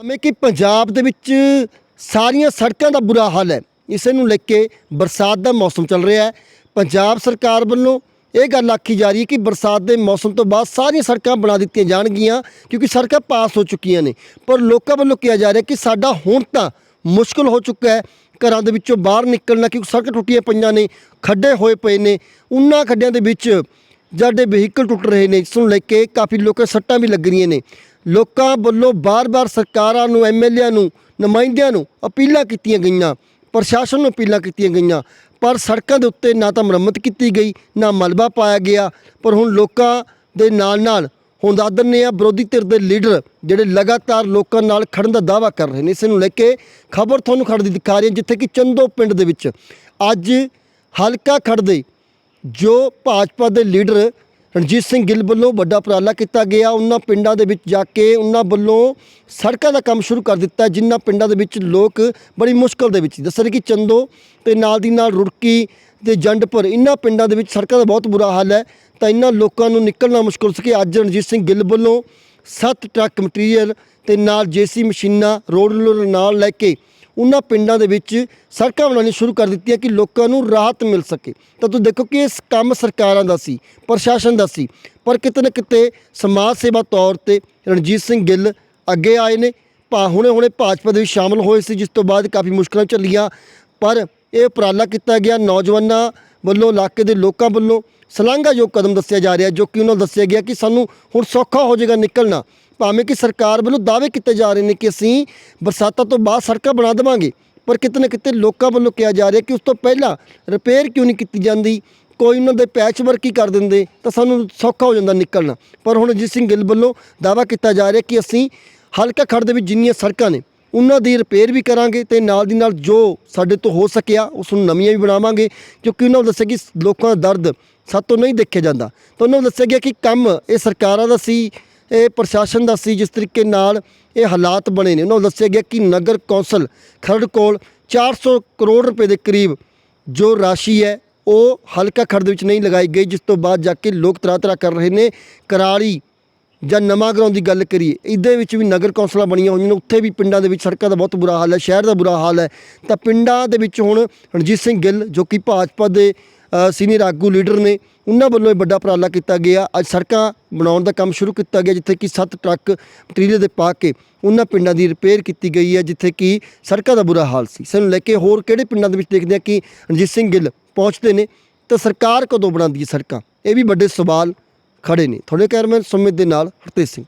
ਜਿਵੇਂ ਕਿ ਪੰਜਾਬ ਦੇ ਵਿੱਚ ਸਾਰੀਆਂ ਸੜਕਾਂ ਦਾ ਬੁਰਾ ਹਾਲ ਹੈ, ਇਸੇ ਨੂੰ ਲੈ ਕੇ ਬਰਸਾਤ ਦਾ ਮੌਸਮ ਚੱਲ ਰਿਹਾ ਹੈ। ਪੰਜਾਬ ਸਰਕਾਰ ਵੱਲੋਂ ਇਹ ਗੱਲ ਆਖੀ ਜਾ ਰਹੀ ਹੈ ਕਿ ਬਰਸਾਤ ਦੇ ਮੌਸਮ ਤੋਂ ਬਾਅਦ ਸਾਰੀਆਂ ਸੜਕਾਂ ਬਣਾ ਦਿੱਤੀਆਂ ਜਾਣਗੀਆਂ, ਕਿਉਂਕਿ ਸੜਕਾਂ ਪਾਸ ਹੋ ਚੁੱਕੀਆਂ ਨੇ। ਪਰ ਲੋਕਾਂ ਵੱਲੋਂ ਕਿਹਾ ਜਾ ਰਿਹਾ ਕਿ ਸਾਡਾ ਹੁਣ ਤਾਂ ਮੁਸ਼ਕਲ ਹੋ ਚੁੱਕਾ ਹੈ ਘਰਾਂ ਦੇ ਵਿੱਚੋਂ ਬਾਹਰ ਨਿਕਲਣਾ, ਕਿਉਂਕਿ ਸੜਕ ਟੁੱਟੀਆਂ ਪਈਆਂ ਨੇ, ਖੱਡੇ ਹੋਏ ਪਏ ਨੇ। ਉਹਨਾਂ ਖੱਡਿਆਂ ਦੇ ਵਿੱਚ ਜਿਹੜੇ ਵਹੀਕਲ ਟੁੱਟ ਰਹੇ ਨੇ, ਇਸ ਨੂੰ ਲੈ ਕੇ ਕਾਫੀ ਲੋਕਾਂ ਸੱਟਾਂ ਵੀ ਲੱਗ ਰਹੀਆਂ ਨੇ। ਲੋਕਾਂ ਵੱਲੋਂ ਬਾਰ-ਬਾਰ ਸਰਕਾਰਾਂ ਨੂੰ ਐਮਐਲਏਆਂ ਨੂੰ, ਨੁਮਾਇੰਦਿਆਂ ਨੂੰ ਅਪੀਲਾਂ ਕੀਤੀਆਂ ਗਈਆਂ, ਪ੍ਰਸ਼ਾਸਨ ਨੂੰ ਅਪੀਲਾਂ ਕੀਤੀਆਂ ਗਈਆਂ, ਪਰ ਸੜਕਾਂ ਦੇ ਉੱਤੇ ਨਾ ਤਾਂ ਮੁਰੰਮਤ ਕੀਤੀ ਗਈ, ਨਾ ਮਲਬਾ ਪਾਇਆ ਗਿਆ, ਪਰ ਹੁਣ ਲੋਕਾਂ ਦੇ ਨਾਲ-ਨਾਲ ਹੁਣ ਦੱਸ ਦਿੰਦੇ ਆ ਵਿਰੋਧੀ ਧਿਰ ਦੇ ਲੀਡਰ ਜਿਹੜੇ ਲਗਾਤਾਰ ਲੋਕਾਂ ਨਾਲ ਖੜਨ ਦਾ ਦਾਅਵਾ ਕਰ ਰਹੇ ਨੇ, ਇਸ ਨੂੰ ਲੈ ਕੇ ਖਬਰ ਤੁਹਾਨੂੰ ਖੜਦੀ ਦਿਖਾ ਰਹੀ ਹੈ, ਜਿੱਥੇ ਕਿ ਚੰਦੋ ਪਿੰਡ ਦੇ ਵਿੱਚ ਅੱਜ ਹਲਕਾ ਖੜਦੇ ਜੋ ਭਾਜਪਾ ਦੇ ਲੀਡਰ ਰਣਜੀਤ ਸਿੰਘ ਗਿੱਲ ਵੱਲੋਂ ਵੱਡਾ ਉਪਰਾਲਾ ਕੀਤਾ ਗਿਆ, ਉਹਨਾਂ ਪਿੰਡਾਂ ਦੇ ਵਿੱਚ ਜਾ ਕੇ ਉਹਨਾਂ ਵੱਲੋਂ ਸੜਕਾਂ ਦਾ ਕੰਮ ਸ਼ੁਰੂ ਕਰ ਦਿੱਤਾ, ਜਿਨ੍ਹਾਂ ਪਿੰਡਾਂ ਦੇ ਵਿੱਚ ਲੋਕ ਬੜੀ ਮੁਸ਼ਕਲ ਦੇ ਵਿੱਚ ਦੱਸਣ ਦੱਸ ਕਿ ਚੰਦੋ ਤੇ ਨਾਲ ਦੀ ਨਾਲ ਰੁੜਕੀ ਤੇ ਜੰਡਪੁਰ ਇਹਨਾਂ ਪਿੰਡਾਂ ਦੇ ਵਿੱਚ ਸੜਕਾਂ ਦਾ ਬਹੁਤ ਬੁਰਾ ਹਾਲ ਹੈ। ਤਾਂ ਇਹਨਾਂ ਲੋਕਾਂ ਨੂੰ ਨਿਕਲਣਾ ਮੁਸ਼ਕਲ ਸੀ ਕਿ ਅੱਜ ਰਣਜੀਤ ਸਿੰਘ ਗਿੱਲ ਵੱਲੋਂ ਸੱਤ ਟਰੱਕ ਮਟੀਰੀਅਲ ਤੇ ਨਾਲ ਜੇਸੀ ਮਸ਼ੀਨਾਂ ਰੋਡ ਰੋਲਰ ਨਾਲ ਲੈ ਕੇ ਉਹਨਾਂ ਪਿੰਡਾਂ ਦੇ ਵਿੱਚ ਸੜਕਾਂ ਬਣਾਉਣੀ ਸ਼ੁਰੂ ਕਰ ਦਿੱਤੀਆਂ ਕਿ ਲੋਕਾਂ ਨੂੰ ਰਾਹਤ ਮਿਲ ਸਕੇ। ਤਾਂ ਤੁਸੀਂ ਦੇਖੋ ਕਿ ਇਸ ਕੰਮ ਸਰਕਾਰਾਂ ਦਾ ਸੀ, ਪ੍ਰਸ਼ਾਸਨ ਦਾ ਸੀ। ਪਰ ਕਿਤੇ ਨਾ ਕਿਤੇ ਸਮਾਜ ਸੇਵਾ ਤੌਰ ਤੇ ਰਣਜੀਤ ਸਿੰਘ ਗਿੱਲ ਅੱਗੇ ਆਏ ਨੇ। ਭਾ, ਹੁਣੇ ਹੁਣੇ ਭਾਜਪਾ ਦੇ ਵਿੱਚ ਸ਼ਾਮਲ ਹੋਏ ਸੀ, ਜਿਸ ਤੋਂ ਬਾਅਦ ਕਾਫੀ ਮੁਸ਼ਕਲਾਂ ਚੱਲੀਆਂ। ਪਰ ਇਹ ਉਪਰਾਲਾ ਕੀਤਾ ਗਿਆ ਨੌਜਵਾਨਾਂ ਵੱਲੋਂ, ਇਲਾਕੇ ਦੇ ਲੋਕਾਂ ਵੱਲੋਂ। ਸ਼ਲਾਘਾਯੋਗ ਕਦਮ ਦੱਸਿਆ ਜਾ ਰਿਹਾ, ਜੋ ਕਿ ਉਹਨਾਂ ਨੂੰ ਦੱਸਿਆ ਗਿਆ ਕਿ ਸਾਨੂੰ ਹੁਣ ਸੌਖਾ ਹੋ ਜਾਏਗਾ ਨਿਕਲਣਾ। ਭਾਵੇਂ ਕਿ ਸਰਕਾਰ ਵੱਲੋਂ ਦਾਅਵੇ ਕੀਤੇ ਜਾ ਰਹੇ ਨੇ ਕਿ ਅਸੀਂ ਬਰਸਾਤਾਂ ਤੋਂ ਬਾਅਦ ਸੜਕਾਂ ਬਣਾ ਦੇਵਾਂਗੇ, ਪਰ ਕਿਤੇ ਨਾ ਕਿਤੇ ਲੋਕਾਂ ਵੱਲੋਂ ਕਿਹਾ ਜਾ ਰਿਹਾ ਕਿ ਉਸ ਤੋਂ ਪਹਿਲਾਂ ਰਿਪੇਅਰ ਕਿਉਂ ਨਹੀਂ ਕੀਤੀ ਜਾਂਦੀ? ਕੋਈ ਉਹਨਾਂ ਦੇ ਪੈਚ ਵਰਕ ਹੀ ਕਰ ਦਿੰਦੇ, ਤਾਂ ਸਾਨੂੰ ਸੌਖਾ ਹੋ ਜਾਂਦਾ ਨਿਕਲਣਾ। ਪਰ ਹੁਣ ਅਜੀਤ ਸਿੰਘ ਗਿੱਲ ਵੱਲੋਂ ਦਾਅਵਾ ਕੀਤਾ ਜਾ ਰਿਹਾ ਕਿ ਅਸੀਂ ਹਲਕਾ ਖੜ ਦੇ ਵਿੱਚ ਜਿੰਨੀਆਂ ਸੜਕਾਂ ਨੇ, ਉਹਨਾਂ ਦੀ ਰਿਪੇਅਰ ਵੀ ਕਰਾਂਗੇ ਤੇ ਨਾਲ ਦੀ ਨਾਲ ਜੋ ਸਾਡੇ ਤੋਂ ਹੋ ਸਕਿਆ, ਉਸ ਨੂੰ ਨਵੀਆਂ ਵੀ ਬਣਾਵਾਂਗੇ, ਕਿਉਂਕਿ ਉਹਨਾਂ ਨੂੰ ਦੱਸਿਆ ਕਿ ਲੋਕਾਂ ਦਾ ਦਰਦ ਸਾਤੋਂ ਨਹੀਂ ਦੇਖਿਆ ਜਾਂਦਾ। ਤਾਂ ਉਹਨਾਂ ਨੂੰ ਦੱਸਿਆ ਗਿਆ ਕਿ ਕੰਮ ਇਹ ਸਰਕਾਰਾਂ ਦਾ ਸੀ ਇਹ ਪ੍ਰਸ਼ਾਸਨ ਦਾ ਸੀ, ਜਿਸ ਤਰੀਕੇ ਨਾਲ ਇਹ ਹਾਲਾਤ ਬਣੇ ਨੇ। ਉਹਨਾਂ ਨੂੰ ਦੱਸਿਆ ਗਿਆ ਕਿ ਨਗਰ ਕੌਂਸਲ ਖਰੜ ਕੋਲ 400 ਕਰੋੜ ਰੁਪਏ ਦੇ ਕਰੀਬ ਜੋ ਰਾਸ਼ੀ ਹੈ, ਉਹ ਹਲਕਾ ਖਰੜ ਦੇ ਵਿੱਚ ਨਹੀਂ ਲਗਾਈ ਗਈ, ਜਿਸ ਤੋਂ ਬਾਅਦ ਜਾ ਕੇ ਲੋਕ ਤਰਾ ਤਰਾ ਕਰ ਰਹੇ ਨੇ। ਕਰਾਲੀ ਜਾਂ ਨਵਾਂ ਗਰਾਉਂ ਦੀ ਗੱਲ ਕਰੀਏ, ਇਹਦੇ ਵਿੱਚ ਵੀ ਨਗਰ ਕੌਂਸਲਾਂ ਬਣੀਆਂ ਹੋਈਆਂ ਨੇ, ਉੱਥੇ ਵੀ ਪਿੰਡਾਂ ਦੇ ਵਿੱਚ ਸੜਕਾਂ ਦਾ ਬਹੁਤ ਬੁਰਾ ਹਾਲ ਹੈ, ਸ਼ਹਿਰ ਦਾ ਬੁਰਾ ਹਾਲ ਹੈ। ਤਾਂ ਪਿੰਡਾਂ ਦੇ ਵਿੱਚ ਹੁਣ ਰਣਜੀਤ ਸਿੰਘ ਗਿੱਲ, ਜੋ ਕਿ ਭਾਜਪਾ ਦੇ ਸੀਨੀਅਰ ਆਗੂ ਲੀਡਰ ਨੇ, ਉਹਨਾਂ ਵੱਲੋਂ ਇਹ ਵੱਡਾ ਉਪਰਾਲਾ ਕੀਤਾ ਗਿਆ। ਅੱਜ ਸੜਕਾਂ ਬਣਾਉਣ ਦਾ ਕੰਮ ਸ਼ੁਰੂ ਕੀਤਾ ਗਿਆ, ਜਿੱਥੇ ਕਿ ਸੱਤ ਟਰੱਕ ਮਟੀਰੀਅਲ ਦੇ ਪਾ ਕੇ ਉਹਨਾਂ ਪਿੰਡਾਂ ਦੀ ਰਿਪੇਅਰ ਕੀਤੀ ਗਈ ਹੈ, ਜਿੱਥੇ ਕਿ ਸੜਕਾਂ ਦਾ ਬੁਰਾ ਹਾਲ ਸੀ। ਸਾਨੂੰ ਲੈ ਕੇ ਹੋਰ ਕਿਹੜੇ ਪਿੰਡਾਂ ਦੇ ਵਿੱਚ ਦੇਖਦੇ ਆ ਕਿ ਰਣਜੀਤ ਸਿੰਘ ਗਿੱਲ ਪਹੁੰਚਦੇ ਨੇ। ਤਾਂ ਸਰਕਾਰ ਕਦੋਂ ਬਣਾਉਂਦੀ ਹੈ ਸੜਕਾਂ? ਇਹ ਵੀ ਵੱਡੇ ਸਵਾਲ ਖੜੇ ਨੇ। ਤੁਹਾਡੇ ਕੈਮਰਾਮੈਨ ਸੁਮਿਤ ਦੇ ਨਾਲ ਹਰਤੇਜ ਸਿੰਘ।